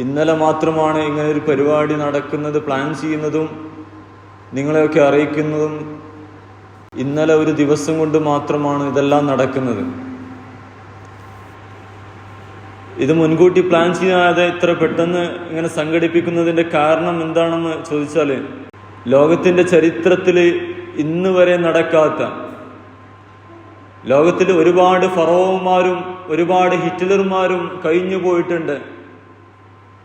ഇന്നലെ മാത്രമാണ് ഇങ്ങനെ ഒരു പരിപാടി നടക്കുന്നത് പ്ലാൻ ചെയ്യുന്നതും നിങ്ങളെയൊക്കെ അറിയിക്കുന്നതും ഇന്നലെ ഒരു ദിവസം കൊണ്ട് മാത്രമാണ് ഇതെല്ലാം നടക്കുന്നത്. ഇത് മുൻകൂട്ടി പ്ലാൻ ചെയ്യാതെ ഇത്ര പെട്ടെന്ന് ഇങ്ങനെ സംഘടിപ്പിക്കുന്നതിന്റെ കാരണം എന്താണെന്ന് ചോദിച്ചാൽ ലോകത്തിന്റെ ചരിത്രത്തിൽ ഇന്ന് വരെ നടക്കാത്ത ലോകത്തിൽ ഒരുപാട് ഫറോവന്മാരും ഒരുപാട് ഹിറ്റ്ലർമാരും കഴിഞ്ഞു പോയിട്ടുണ്ട്.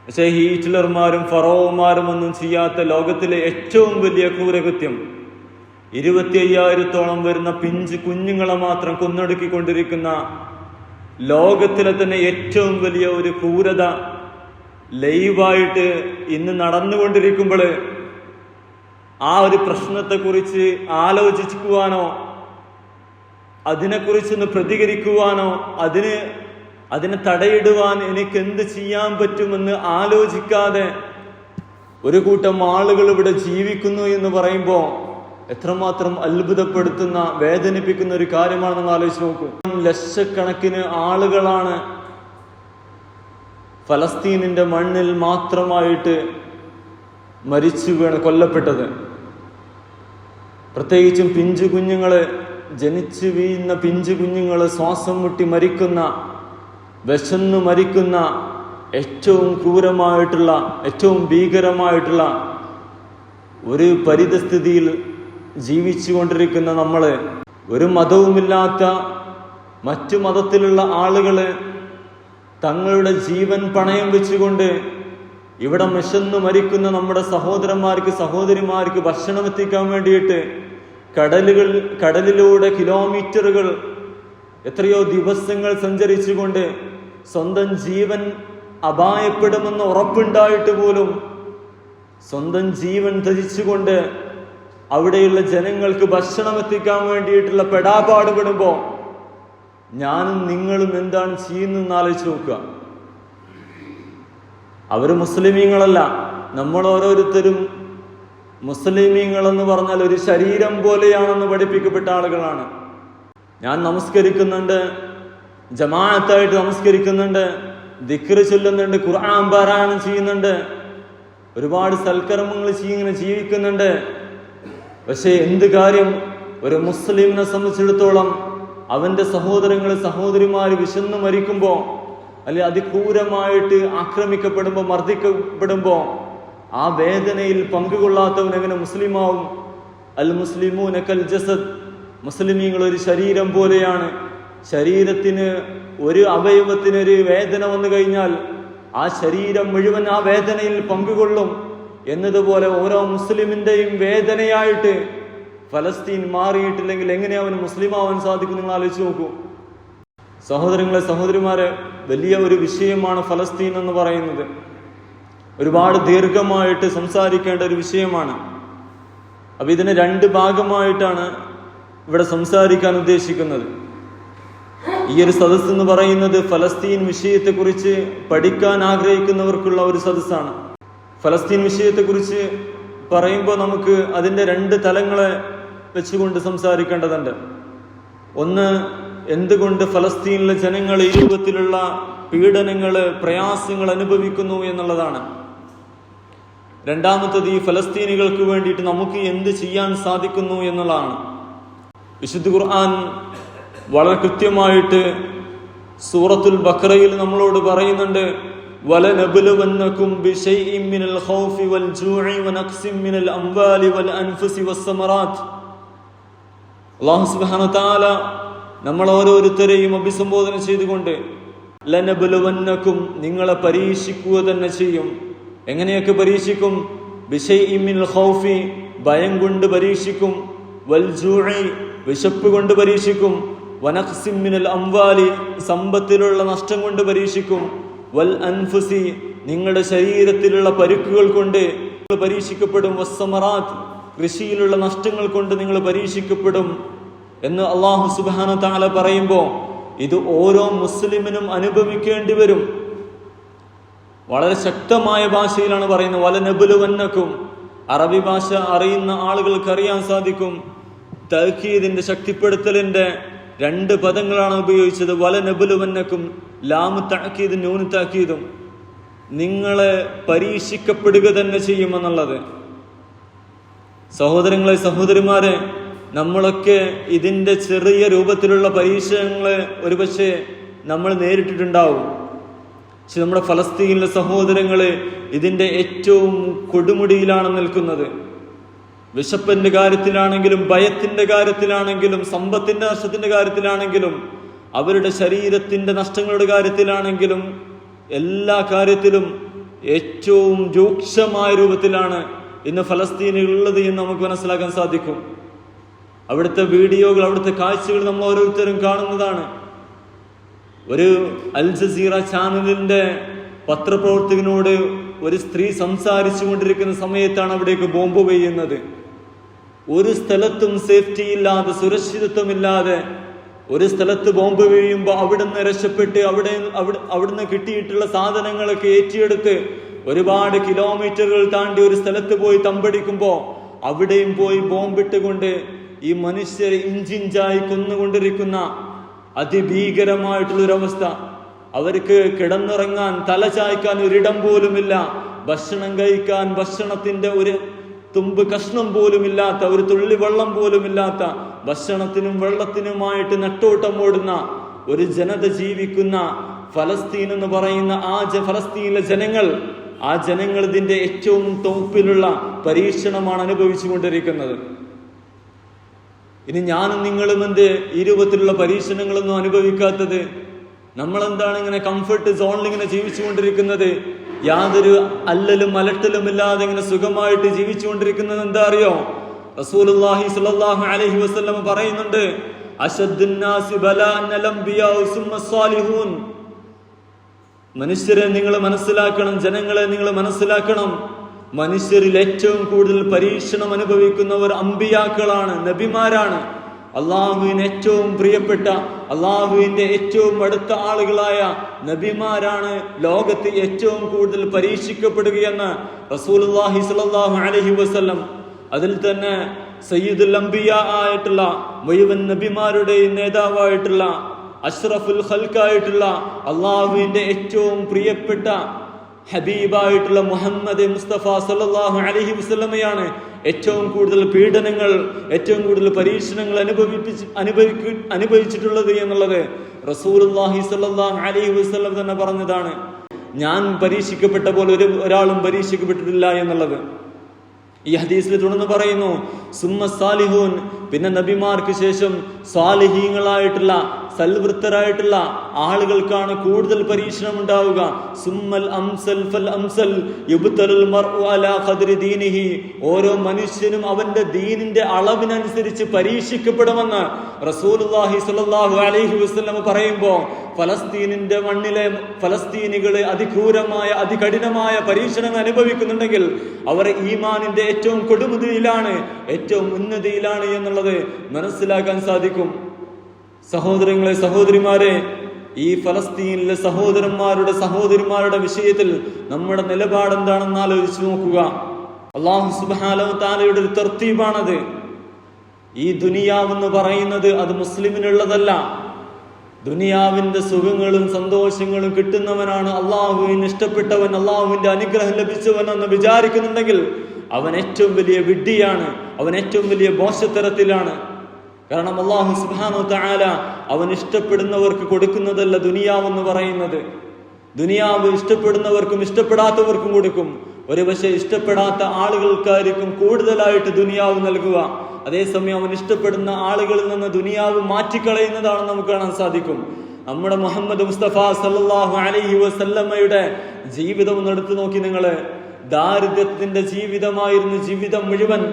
പക്ഷേ ഹീറ്റ്ലർമാരും ഫറോവന്മാരും ഒന്നും ചെയ്യാത്ത ലോകത്തിലെ ഏറ്റവും വലിയ ക്രൂരകൃത്യം. ഇരുപത്തി അയ്യായിരത്തോളം വരുന്ന പിഞ്ച് കുഞ്ഞുങ്ങളെ മാത്രം കൊന്നൊടുക്കിക്കൊണ്ടിരിക്കുന്ന ലോകത്തിലെ തന്നെ ഏറ്റവും വലിയ ഒരു ക്രൂരത ലൈവായിട്ട് ഇന്ന് നടന്നുകൊണ്ടിരിക്കുമ്പോൾ ആ ഒരു പ്രശ്നത്തെക്കുറിച്ച് ആലോചിക്കുവാനോ അതിനെക്കുറിച്ചൊന്ന് പ്രതികരിക്കുവാനോ അതിന് അതിനെ തടയിടുവാൻ എനിക്ക് എന്ത് ചെയ്യാൻ പറ്റുമെന്ന് ആലോചിക്കാതെ ഒരു കൂട്ടം ആളുകൾ ഇവിടെ ജീവിക്കുന്നു എന്ന് പറയുമ്പോൾ എത്രമാത്രം അത്ഭുതപ്പെടുത്തുന്ന വേദനിപ്പിക്കുന്ന ഒരു കാര്യമാണ് നിങ്ങൾ ആലോചിച്ച് നോക്കൂ. ലക്ഷക്കണക്കിന് ആളുകളാണ് ഫലസ്തീനിന്റെ മണ്ണിൽ മാത്രമായിട്ട് മരിച്ചു വീണ് കൊല്ലപ്പെട്ടത്. പ്രത്യേകിച്ചും പിഞ്ചു കുഞ്ഞുങ്ങൾ ജനിച്ചു വീഴുന്ന പിഞ്ചു കുഞ്ഞുങ്ങൾ ശ്വാസം മുട്ടി മരിക്കുന്ന വിശന്നു മരിക്കുന്ന ഏറ്റവും ക്രൂരമായിട്ടുള്ള ഏറ്റവും ഭീകരമായിട്ടുള്ള ഒരു പരിതസ്ഥിതിയിൽ ജീവിച്ചു കൊണ്ടിരിക്കുന്ന നമ്മൾ ഒരു മതവുമില്ലാത്ത മറ്റു മതത്തിലുള്ള ആളുകൾ തങ്ങളുടെ ജീവൻ പണയം വെച്ചുകൊണ്ട് ഇവിടെ മിശന്ന് മരിക്കുന്ന നമ്മുടെ സഹോദരന്മാർക്ക് സഹോദരിമാർക്ക് ഭക്ഷണം എത്തിക്കാൻ വേണ്ടിയിട്ട് കടലുകൾ കടലിലൂടെ കിലോമീറ്ററുകൾ എത്രയോ ദിവസങ്ങൾ സഞ്ചരിച്ചുകൊണ്ട് സ്വന്തം ജീവൻ അപായപ്പെടുമെന്ന് ഉറപ്പുണ്ടായിട്ട് പോലും സ്വന്തം ജീവൻ ധരിച്ചുകൊണ്ട് അവിടെയുള്ള ജനങ്ങൾക്ക് ഭക്ഷണം എത്തിക്കാൻ വേണ്ടിയിട്ടുള്ള പെടാപാടുപെടുമ്പോ ഞാനും നിങ്ങളും എന്താണ് ചെയ്യുന്നതെന്ന് ആലോചിച്ച് നോക്കുക. അവർ മുസ്ലിമീങ്ങളല്ല. നമ്മൾ ഓരോരുത്തരും മുസ്ലിമീങ്ങൾ എന്ന് പറഞ്ഞാൽ ഒരു ശരീരം പോലെയാണെന്ന് പഠിപ്പിക്കപ്പെട്ട ആളുകളാണ്. ഞാൻ നമസ്കരിക്കുന്നുണ്ട്. ജമാഅത്തായിട്ട് നമസ്കരിക്കുന്നുണ്ട് ദിക്കറ് ചൊല്ലുന്നുണ്ട് ഖുർആൻ പാരായണം ചെയ്യുന്നുണ്ട് ഒരുപാട് സൽക്കർമ്മങ്ങൾ ചെയ്യുന്ന ജീവിക്കുന്നുണ്ട്. പക്ഷേ എന്ത് കാര്യം? ഒരു മുസ്ലിമിനെ സംബന്ധിച്ചിടത്തോളം അവന്റെ സഹോദരങ്ങൾ സഹോദരിമാര് വിശന്ന് മരിക്കുമ്പോ അല്ലെ അതിക്രൂരമായിട്ട് ആക്രമിക്കപ്പെടുമ്പോ മർദ്ദിക്കപ്പെടുമ്പോ ആ വേദനയിൽ പങ്കുകൊള്ളാത്തവൻ എങ്ങനെ മുസ്ലിമാവും? അൽ മുസ്ലിമൂന കൽ ജസദ് മുസ്ലിമീങ്ങൾ ഒരു ശരീരം പോലെയാണ്. ശരീരത്തിന് ഒരു അവയവത്തിനൊരു വേദന വന്നു കഴിഞ്ഞാൽ ആ ശരീരം മുഴുവൻ ആ വേദനയിൽ പങ്കുകൊള്ളും എന്നതുപോലെ ഓരോ മുസ്ലിമിന്റെയും വേദനയായിട്ട് ഫലസ്തീൻ മാറിയിട്ടില്ലെങ്കിൽ എങ്ങനെ അവന് മുസ്ലിം ആവാൻ സാധിക്കും നിങ്ങൾ ആലോചിച്ച് നോക്കൂ. സഹോദരങ്ങളെ സഹോദരിമാരെ വലിയ ഒരു വിഷയമാണ് ഫലസ്തീൻ എന്ന് പറയുന്നത്. ഒരുപാട് ദീർഘമായിട്ട് സംസാരിക്കേണ്ട ഒരു വിഷയമാണ്. അപ്പൊ ഇതിന് രണ്ട് ഭാഗമായിട്ടാണ് ഇവിടെ സംസാരിക്കാൻ ഉദ്ദേശിക്കുന്നത്. ഈ ഒരു സദസ്സ് എന്ന് പറയുന്നത് ഫലസ്തീൻ വിഷയത്തെക്കുറിച്ച് പഠിക്കാൻ ആഗ്രഹിക്കുന്നവർക്കുള്ള ഒരു സദസ്സാണ്. ഫലസ്തീൻ വിഷയത്തെക്കുറിച്ച് പറയുമ്പോൾ നമുക്ക് അതിന്റെ രണ്ട് തലങ്ങളെ വെച്ചുകൊണ്ട് സംസാരിക്കേണ്ടതുണ്ട്. ഒന്ന് എന്തുകൊണ്ട് ഫലസ്തീനിലെ ജനങ്ങൾ ഈ രൂപത്തിലുള്ള പീഡനങ്ങൾ പ്രയാസങ്ങൾ അനുഭവിക്കുന്നു എന്നുള്ളതാണ്. രണ്ടാമത്തത് ഈ ഫലസ്തീനികൾക്ക് വേണ്ടിയിട്ട് നമുക്ക് എന്ത് ചെയ്യാൻ സാധിക്കുന്നു എന്നുള്ളതാണ്. വിശുദ്ധ ഖുർആൻ വളരെ കൃത്യമായിട്ട് സൂറത്തുൽ ബക്രയിൽ നമ്മളോട് പറയുന്നുണ്ട് وَلَنَبْلُوَنَّكُمْ بِشَيْءٍ مِّنَ الْخَوْفِ وَالْجُوعِ وَنَقْصٍ مِّنَ الْأَمْوَالِ وَالْأَنفُسِ وَالثَّمَرَاتِ അള്ളാഹു സുബ്ഹാനഹു തആല നമ്മൾ ഓരോരുത്തരെയും അഭിസംബോധന ചെയ്തുകൊണ്ട് ലനബലുവന്നക്കും നിങ്ങളെ പരീക്ഷിക്കുക തന്നെ ചെയ്യും എങ്ങനെയൊക്കെ പരീക്ഷിക്കും ബിഷൈഇൻ മിനൽ ഖൗഫി ഭയം കൊണ്ട് പരീക്ഷിക്കും വൽ ജൂഇ വിശപ്പ് കൊണ്ട് പരീക്ഷിക്കും വനഖ്സിൻ മിനൽ അംവാലി സമ്പത്തിലുള്ള നഷ്ടം കൊണ്ട് പരീക്ഷിക്കും. വൽ അൻഫുസി നിങ്ങളുടെ ശരീരത്തിലുള്ള പരുക്കുകൾ കൊണ്ട് പരീക്ഷിക്കപ്പെടും. വസ്സമറാത്ത് കൃഷിയിലുള്ള നഷ്ടങ്ങൾ കൊണ്ട് നിങ്ങൾ പരീക്ഷിക്കപ്പെടും എന്ന് അള്ളാഹു സുബാന താല പറയുമ്പോൾ ഇത് ഓരോ മുസ്ലിമിനും അനുഭവിക്കേണ്ടി വരും. വളരെ ശക്തമായ ഭാഷയിലാണ് പറയുന്നത്. വല നബുലുവന്നക്കും അറബി ഭാഷ അറിയുന്ന ആളുകൾക്ക് അറിയാൻ സാധിക്കും. തഹീദിന്റെ ശക്തിപ്പെടുത്തലിന്റെ രണ്ട് പദങ്ങളാണ് ഉപയോഗിച്ചത്. വല നബുലുവന്നക്കും ലാമു തഹീദും നൂന് താക്കിയതും നിങ്ങളെ പരീക്ഷിക്കപ്പെടുക തന്നെ ചെയ്യുമെന്നുള്ളത് സഹോദരങ്ങളെ സഹോദരിമാരെ നമ്മളൊക്കെ ഇതിന്റെ ചെറിയ രൂപത്തിലുള്ള പരീക്ഷണങ്ങളെ ഒരുപക്ഷെ നമ്മൾ നേരിട്ടിട്ടുണ്ടാവും. പക്ഷെ നമ്മുടെ ഫലസ്തീനിലെ സഹോദരങ്ങൾ ഇതിന്റെ ഏറ്റവും കൊടുമുടിയിലാണ് നിൽക്കുന്നത്. വിശപ്പിന്റെ കാര്യത്തിലാണെങ്കിലും ഭയത്തിന്റെ കാര്യത്തിലാണെങ്കിലും സമ്പത്തിന്റെ നഷ്ടത്തിന്റെ കാര്യത്തിലാണെങ്കിലും അവരുടെ ശരീരത്തിന്റെ നഷ്ടങ്ങളുടെ കാര്യത്തിലാണെങ്കിലും എല്ലാ കാര്യത്തിലും ഏറ്റവും രൂക്ഷമായ രൂപത്തിലാണ് ഇന്ന് ഫലസ്തീനിൽ ഉള്ളത് എന്ന് നമുക്ക് മനസ്സിലാക്കാൻ സാധിക്കും. അവിടുത്തെ വീഡിയോകൾ അവിടുത്തെ കാഴ്ചകൾ നമ്മൾ ഓരോരുത്തരും കാണുന്നതാണ്. ഒരു അൽ ജസീറ ചാനലിന്റെ പത്രപ്രവർത്തകനോട് ഒരു സ്ത്രീ സംസാരിച്ചു കൊണ്ടിരിക്കുന്ന സമയത്താണ് അവിടേക്ക് ബോംബ് പെയ്യുന്നത്. ഒരു സ്ഥലത്തും സേഫ്റ്റി ഇല്ലാതെ സുരക്ഷിതത്വമില്ലാതെ ഒരു സ്ഥലത്ത് ബോംബ് വീഴുമ്പോൾ അവിടുന്ന് രക്ഷപ്പെട്ട് അവിടെ അവിടെ അവിടുന്ന് കിട്ടിയിട്ടുള്ള സാധനങ്ങളൊക്കെ ഏറ്റിയെടുത്ത് ഒരുപാട് കിലോമീറ്ററുകൾ താണ്ടി ഒരു സ്ഥലത്ത് പോയി തമ്പടിക്കുമ്പോൾ അവിടെയും പോയി ബോംബിട്ടുകൊണ്ട് ഈ മനുഷ്യരെ ഇഞ്ചിഞ്ചായി കൊന്നുകൊണ്ടിരിക്കുന്ന അതിഭീകരമായിട്ടുള്ളൊരവസ്ഥ. അവർക്ക് കിടന്നുറങ്ങാൻ തല ചായ്ക്കാൻ ഒരിടം പോലുമില്ല. ഭക്ഷണം കഴിക്കാൻ ഭക്ഷണത്തിന്റെ ഒരു തുമ്പ് കഷ്ണം പോലുമില്ലാത്ത ഒരു തുള്ളി വെള്ളം പോലുമില്ലാത്ത ഭക്ഷണത്തിനും വെള്ളത്തിനുമായിട്ട് നട്ടോട്ടം ഓടുന്ന ഒരു ജനത ജീവിക്കുന്ന ഫലസ്തീൻ എന്ന് പറയുന്ന ആ ജ ഫലസ്തീനിലെ ജനങ്ങൾ ആ ജനങ്ങൾ ഇതിന്റെ ഏറ്റവും തോപ്പിലുള്ള പരീക്ഷണമാണ് അനുഭവിച്ചു കൊണ്ടിരിക്കുന്നത്. ഇനി ഞാനും നിങ്ങളും എന്ത് ഈ രൂപത്തിലുള്ള പരീക്ഷണങ്ങളൊന്നും അനുഭവിക്കാത്തത് നമ്മൾ എന്താണ് ഇങ്ങനെ കംഫർട്ട് സോണിൽ ഇങ്ങനെ ജീവിച്ചുകൊണ്ടിരിക്കുന്നത്? യാതൊരു അല്ലലും അലട്ടലും ഇല്ലാതെ ഇങ്ങനെ സുഖമായിട്ട് ജീവിച്ചുകൊണ്ടിരിക്കുന്നത് എന്താ അറിയോ? റസൂലുള്ളാഹി സ്വല്ലല്ലാഹു അലൈഹി വസല്ലം പറയുന്നുണ്ട് അശദ്ദുന്നാസി ബലാൻ അലംബിയാഉ സുമ്മ മനുഷ്യരെ നിങ്ങൾ മനസ്സിലാക്കണം ജനങ്ങളെ നിങ്ങൾ മനസ്സിലാക്കണം. മനുഷ്യരിൽ ഏറ്റവും കൂടുതൽ പരീക്ഷണം അനുഭവിക്കുന്നവർ അമ്പിയാക്കളാണ് നബിമാരാണ്. അള്ളാഹുവിന് ഏറ്റവും പ്രിയപ്പെട്ട അള്ളാഹുവിന്റെ ഏറ്റവും അടുത്ത ആളുകളായ നബിമാരാണ് ലോകത്ത് ഏറ്റവും കൂടുതൽ പരീക്ഷിക്കപ്പെടുകയെന്ന് സ്വല്ലല്ലാഹു അലൈഹി വസല്ലം. അതിൽ തന്നെ സയ്യിദുൽ അംബിയ ആയിട്ടുള്ള മുഴുവൻ നബിമാരുടെയും നേതാവായിട്ടുള്ള അഷ്റഫുൽ ഹൽക്കായിട്ടുള്ള അള്ളാഹുവിന്റെ ഏറ്റവും പ്രിയപ്പെട്ട ഹബീബായിട്ടുള്ള മുഹമ്മദ് മുസ്തഫ സല്ലല്ലാഹു അലഹി വസല്ലമയാണ് ഏറ്റവും കൂടുതൽ പീഡനങ്ങൾ ഏറ്റവും കൂടുതൽ പരീക്ഷണങ്ങൾ അനുഭവിപ്പിച്ച് അനുഭവിക്കു അനുഭവിച്ചിട്ടുള്ളത് എന്നുള്ളത് റസൂലുള്ളാഹി അലി അലൈഹി വസല്ലം തന്നെ പറഞ്ഞതാണ്. ഞാൻ പരീക്ഷിക്കപ്പെട്ട പോലെ ഒരു ഒരാളും പരീക്ഷിക്കപ്പെട്ടിട്ടില്ല എന്നുള്ളത്. ഈ ഹദീസിൽ തുടർന്ന് പറയുന്നു സുമ്മ സാലിഹൂൻ. പിന്നെ നബിമാർക്ക് ശേഷം സ്വാലിഹീങ്ങളായിട്ടുള്ള സൽവൃത്തരായിട്ടുള്ള ആളുകൾക്കാണ് കൂടുതൽ പരീക്ഷണം ഉണ്ടാവുക. സുമ്മൽ അംസൽ ഫൽ അംസൽ ഓരോ മനുഷ്യനും അവന്റെ ദീനിന്റെ അളവിനനുസരിച്ച് പരീക്ഷിക്കപ്പെടുമെന്ന് റസൂലുള്ളാഹി സ്വല്ലല്ലാഹു അലൈഹി വസല്ലം പറയുമ്പോൾ ഫലസ്തീനിന്റെ മണ്ണിലെ ഫലസ്തീനികളെ അതിക്രൂരമായ അതികഠിനമായ പരീക്ഷണങ്ങൾ അനുഭവിക്കുന്നുണ്ടെങ്കിൽ അവർ ഈമാനിന്റെ ഏറ്റവും കൊടുമുതിയിലാണ് ഏറ്റവും ഉന്നതിയിലാണ് എന്നുള്ളത് മനസ്സിലാക്കാൻ സാധിക്കും. സഹോദരങ്ങളെ സഹോദരിമാരെ ഈ ഫലസ്തീനിലെ സഹോദരന്മാരുടെ സഹോദരിമാരുടെ വിഷയത്തിൽ നമ്മുടെ നിലപാട് എന്താണെന്ന് ആലോചിച്ചു നോക്കുക. അള്ളാഹു സുബാലോ താലയുടെ ഒരു തർത്തീപാണത് ഈ ദുനിയാവെന്ന് പറയുന്നത് അത് മുസ്ലിമിനുള്ളതല്ല. ദുനിയാവിന്റെ സുഖങ്ങളും സന്തോഷങ്ങളും കിട്ടുന്നവനാണ് അള്ളാഹുവിന് ഇഷ്ടപ്പെട്ടവൻ അള്ളാഹുവിന്റെ അനുഗ്രഹം ലഭിച്ചവൻ എന്ന് വിചാരിക്കുന്നുണ്ടെങ്കിൽ അവൻ ഏറ്റവും വലിയ വിഡ്ഢിയാണ്. അവൻ ഏറ്റവും വലിയ മോശത്തരത്തിലാണ്. കാരണം അള്ളാഹു സുബാനോ താല അവൻ ഇഷ്ടപ്പെടുന്നവർക്ക് കൊടുക്കുന്നതല്ല ദുനിയാവെന്ന് പറയുന്നത്. ദുനിയാവ് ഇഷ്ടപ്പെടുന്നവർക്കും ഇഷ്ടപ്പെടാത്തവർക്കും കൊടുക്കും. ഒരു പക്ഷേ ഇഷ്ടപ്പെടാത്ത ആളുകൾക്കായിരിക്കും കൂടുതലായിട്ട് ദുനിയാവ് നൽകുക. അതേസമയം അവൻ ഇഷ്ടപ്പെടുന്ന ആളുകളിൽ നിന്ന് ദുനിയാവ് മാറ്റിക്കളയുന്നതാണ് നമുക്ക് കാണാൻ സാധിക്കും. നമ്മുടെ മുഹമ്മദ് മുസ്തഫ സല്ലല്ലാഹു അലൈഹി വസല്ലമ്മയുടെ ജീവിതം ഒന്ന് എടുത്തു നോക്കി നിങ്ങൾ ദാരിദ്ര്യത്തിന്റെ ജീവിതമായിരുന്നു ജീവിതം മുഴുവൻ.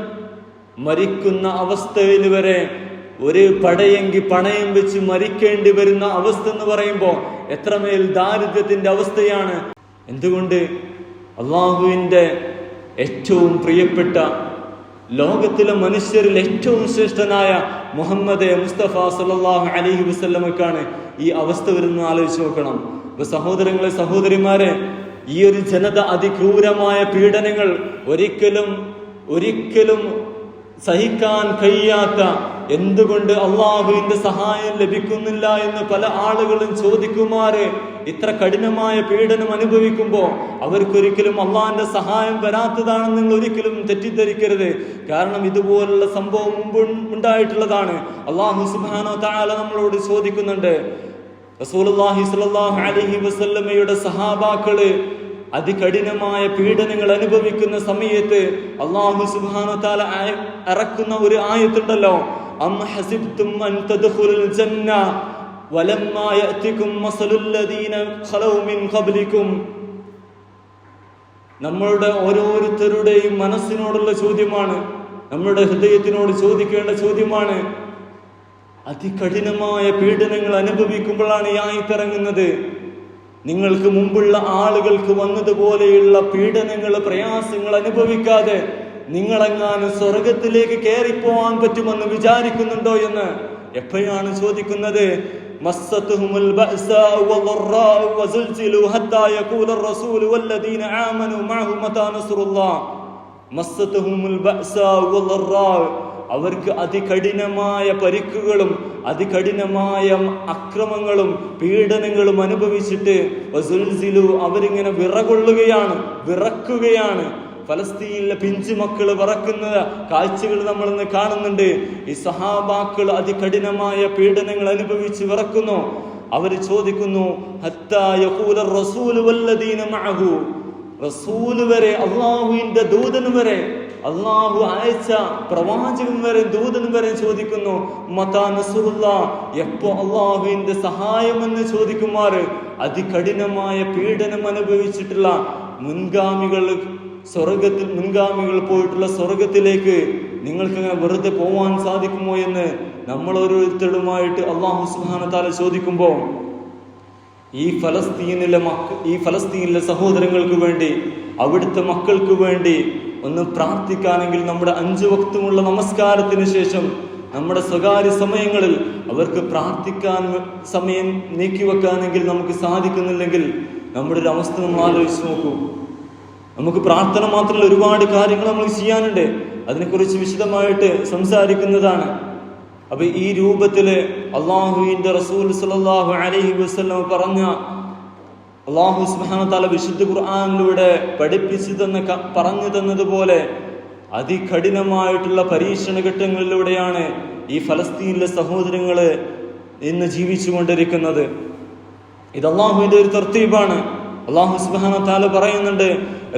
മരിക്കുന്ന അവസ്ഥയിൽ വരെ ഒരു പടയെങ്കി പണയം വെച്ച് മരിക്കേണ്ടി വരുന്ന അവസ്ഥ എന്ന് പറയുമ്പോൾ എത്രമേൽ ദാരിദ്ര്യത്തിന്റെ അവസ്ഥയാണ്. എന്തുകൊണ്ട് അള്ളാഹുവിന്റെ ഏറ്റവും പ്രിയപ്പെട്ട ലോകത്തിലെ മനുഷ്യരിൽ ഏറ്റവും ശ്രേഷ്ഠനായ മുഹമ്മദ് മുസ്തഫ സല്ലല്ലാഹു അലഹി വസല്ലമക്കാണ് ഈ അവസ്ഥ വരുന്ന ആലോചിച്ച് നോക്കണം. ഇപ്പൊ സഹോദരങ്ങളെ സഹോദരിമാരെ ഈ ഒരു ജനത അതിക്രൂരമായ പീഡനങ്ങൾ ഒരിക്കലും ഒരിക്കലും സഹിക്കാൻ കഴിയാത്ത എന്തുകൊണ്ട് അള്ളാഹുവിന്റെ സഹായം ലഭിക്കുന്നില്ല എന്ന് പല ആളുകളും ചോദിക്കുമാറ്. ഇത്ര കഠിനമായ പീഡനം അനുഭവിക്കുമ്പോൾ അവർക്കൊരിക്കലും അള്ളാഹിന്റെ സഹായം വരാത്തതാണെന്ന് നിങ്ങൾ ഒരിക്കലും തെറ്റിദ്ധരിക്കരുത്. കാരണം ഇതുപോലുള്ള സംഭവം മുമ്പ് ഉണ്ടായിട്ടുള്ളതാണ്. അള്ളാഹു സുബാനോ താല നമ്മളോട് ചോദിക്കുന്നുണ്ട്. റസൂൽ അലഹി വസല്ലമയുടെ സഹാബാക്കൾ അതികഠിനമായ പീഡനങ്ങൾ അനുഭവിക്കുന്ന സമയത്ത് അള്ളാഹു സുബ്ഹാനഹു തആല ഇറക്കുന്ന ഒരു ആയത്തുണ്ടല്ലോ. നമ്മളുടെ ഓരോരുത്തരുടെയും മനസ്സിനോടുള്ള ചോദ്യമാണ് നമ്മളുടെ ഹൃദയത്തിനോട് ചോദിക്കേണ്ട ചോദ്യമാണ്. അതികഠിനമായ പീഡനങ്ങൾ അനുഭവിക്കുമ്പോഴാണ് ഈ ആയിത്തിറങ്ങുന്നത് നിങ്ങൾക്ക് മുമ്പുള്ള ആളുകൾക്ക് വന്നതുപോലെയുള്ള പീഡനങ്ങൾ പ്രയാസങ്ങൾ അനുഭവിക്കാതെ നിങ്ങളെങ്ങാനും സ്വർഗത്തിലേക്ക് കയറിപ്പോവാൻ പറ്റുമെന്ന് വിചാരിക്കുന്നുണ്ടോ എന്ന് എപ്പോഴാണ് ചോദിക്കുന്നത് മസ്സത്തുഹുമുൽ ബഅ്സാഉ വദ്ദറാഉ വസുൽസിലു ഹത്താ യഖൂല الرسول والذين آمنوا معه متى نصر الله മസ്സത്തുഹുമുൽ ബഅ്സാഉ വദ്ദറാഉ അവർക്ക് അതികഠിനമായ പരിക്കുകളും അതികഠിനമായ അക്രമങ്ങളും പീഡനങ്ങളും അനുഭവിച്ചിട്ട് വസുൽസിലു അവരിങ്ങനെ വിറകൊള്ളുകയാണ് വിറക്കുകയാണ്. ഫലസ്തീനിലെ പിഞ്ചു മക്കൾ വിറക്കുന്ന കാഴ്ചകൾ നമ്മൾ ഇന്ന് കാണുന്നുണ്ട്. ഈ സഹാബാക്കൾ അതികഠിനമായ പീഡനങ്ങൾ അനുഭവിച്ച് വിറക്കുന്നു. അവർ ചോദിക്കുന്നു റസൂൽ മഅഹു? റസൂൽ വരെ അള്ളാഹുവിന്റെ ദൂതന് വരെ അള്ളാഹു അയച്ച പ്രവാചകൻ വരെ ദൂതൻ വരെ ചോദിക്കുന്നു മതാ എപ്പോ അള്ളാഹുവിന്റെ സഹായമെന്ന് ചോദിക്കുമാർ അതികഠിനമായ പീഡനം അനുഭവിച്ചിട്ടുള്ള മുൻഗാമികൾ സ്വർഗത്തിൽ മുൻഗാമികൾ പോയിട്ടുള്ള സ്വർഗത്തിലേക്ക് നിങ്ങൾക്ക് അങ്ങനെ വെറുതെ പോവാൻ സാധിക്കുമോ എന്ന് നമ്മൾ ഓരോരുത്തരുമായിട്ട് അള്ളാഹു സുഹാനത്താല ചോദിക്കുമ്പോൾ ഈ ഫലസ്തീനിലെ മക്ക ഈ ഫലസ്തീനിലെ സഹോദരങ്ങൾക്ക് വേണ്ടി അവിടുത്തെ മക്കൾക്ക് വേണ്ടി ഒന്ന് പ്രാർത്ഥിക്കാനെങ്കിൽ നമ്മുടെ അഞ്ചു വക്തുമുള്ള നമസ്കാരത്തിന് ശേഷം നമ്മുടെ സ്വകാര്യ സമയങ്ങളിൽ അവർക്ക് പ്രാർത്ഥിക്കാൻ സമയം നീക്കിവെക്കാനെങ്കിൽ നമുക്ക് സാധിക്കുന്നില്ലെങ്കിൽ നമ്മുടെ ഒരു അവസ്ഥ നമ്മൾ ആലോചിച്ച് നോക്കൂ. നമുക്ക് പ്രാർത്ഥന മാത്രമല്ല ഒരുപാട് കാര്യങ്ങൾ നമ്മൾ ചെയ്യാനുണ്ട്. അതിനെക്കുറിച്ച് വിശദമായിട്ട് സംസാരിക്കുന്നതാണ്. അപ്പൊ ഈ രൂപത്തിൽ അള്ളാഹുവിന്റെ റസൂൽ സല്ലല്ലാഹു അലൈഹി വസല്ലം പറഞ്ഞ അള്ളാഹു സുബ്ഹാനഹു തആല വിശുദ്ധ ഖുർആാനിലൂടെ പഠിപ്പിച്ചു തന്ന പറഞ്ഞു തന്നതുപോലെ അതികഠിനമായിട്ടുള്ള പരീക്ഷണ ഘട്ടങ്ങളിലൂടെയാണ് ഈ ഫലസ്തീനിലെ സഹോദരങ്ങൾ ഇന്ന് ജീവിച്ചുകൊണ്ടിരിക്കുന്നത്. ഇത് അള്ളാഹുവിന്റെ ഒരു തർത്തീബാണ്. അള്ളാഹു സുബ്ഹാനഹു തആല പറയുന്നുണ്ട്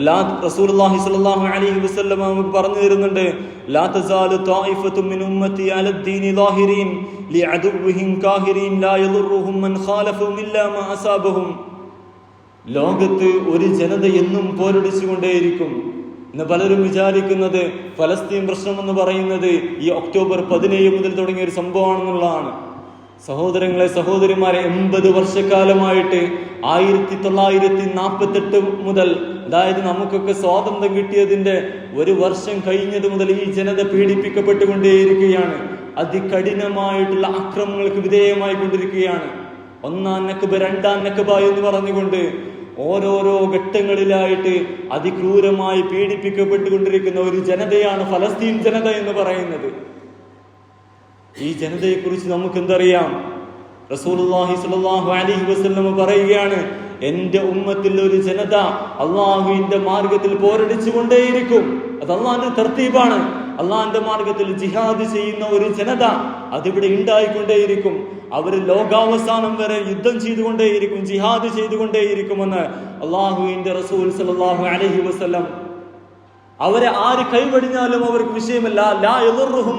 ലാ റസൂലുള്ളാഹി സ്വല്ലല്ലാഹു അലൈഹി വസല്ലം നമുക്ക് പറഞ്ഞു തരുന്നുണ്ട് ലാ തസാലു തായിഫത്തു മിൻ ഉമ്മത്തി അല ദീനി ളാഹിരീൻ ലിഅദുവ്വിഹിം കാഹിരീൻ ലാ യദുറുഹും മൻ ഖാലഫഹും ഇല്ലാ മാ അസാബഹും. ലോകത്ത് ഒരു ജനത എന്നും പോരടിച്ചുകൊണ്ടേയിരിക്കും ഇന്ന് പലരും വിചാരിക്കുന്നത് ഫലസ്തീൻ പ്രശ്നം എന്ന് പറയുന്നത് ഈ ഒക്ടോബർ പതിനേഴ് മുതൽ തുടങ്ങിയ ഒരു സംഭവമാണെന്നുള്ളതാണ്. സഹോദരങ്ങളെ സഹോദരിമാരെ എൺപത് വർഷക്കാലമായിട്ട് ആയിരത്തി തൊള്ളായിരത്തി നാൽപ്പത്തെട്ട് മുതൽ അതായത് നമുക്കൊക്കെ സ്വാതന്ത്ര്യം കിട്ടിയതിന്റെ ഒരു വർഷം കഴിഞ്ഞത് മുതൽ ഈ ജനത പീഡിപ്പിക്കപ്പെട്ടുകൊണ്ടേയിരിക്കുകയാണ്. അതികഠിനമായിട്ടുള്ള അക്രമങ്ങൾക്ക് വിധേയമായി കൊണ്ടിരിക്കുകയാണ് ഒന്നാം നക്കബ രണ്ടാം നക്കബ എന്ന് പറഞ്ഞുകൊണ്ട് ഓരോരോ ഘട്ടങ്ങളിലായിട്ട് അതിക്രൂരമായി പീഡിപ്പിക്കപ്പെട്ടുകൊണ്ടിരിക്കുന്ന ഒരു ജനതയാണ് ഫലസ്തീൻ ജനത എന്ന് പറയുന്നത്. ഈ ജനതയെക്കുറിച്ച് നമുക്ക് എന്തറിയാം റസൂൽ അലൈഹി വസല്ലം പറയുകയാണ് എന്റെ ഉമ്മത്തിൽ ഒരു ജനത അള്ളാഹുവിന്റെ മാർഗത്തിൽ പോരടിച്ചു കൊണ്ടേയിരിക്കും അത് അള്ളാഹിന്റെ തർത്തീപാണ് അള്ളാഹിന്റെ മാർഗത്തിൽ ജിഹാദ് ചെയ്യുന്ന ഒരു ജനത അതിവിടെ ഉണ്ടായിക്കൊണ്ടേയിരിക്കും. അവർ ലോകാവസാനം വരെ യുദ്ധം ചെയ്തുകൊണ്ടേയിരിക്കും ജിഹാദ് ചെയ്തുകൊണ്ടേയിരിക്കുമെന്ന് അള്ളാഹുവിന്റെ റസൂൽ സലാഹു അലഹി വസ്ലം അവരെ ആര് കൈവടിഞ്ഞാലും അവർക്ക് വിഷയമല്ല. ലാ എതിർഹും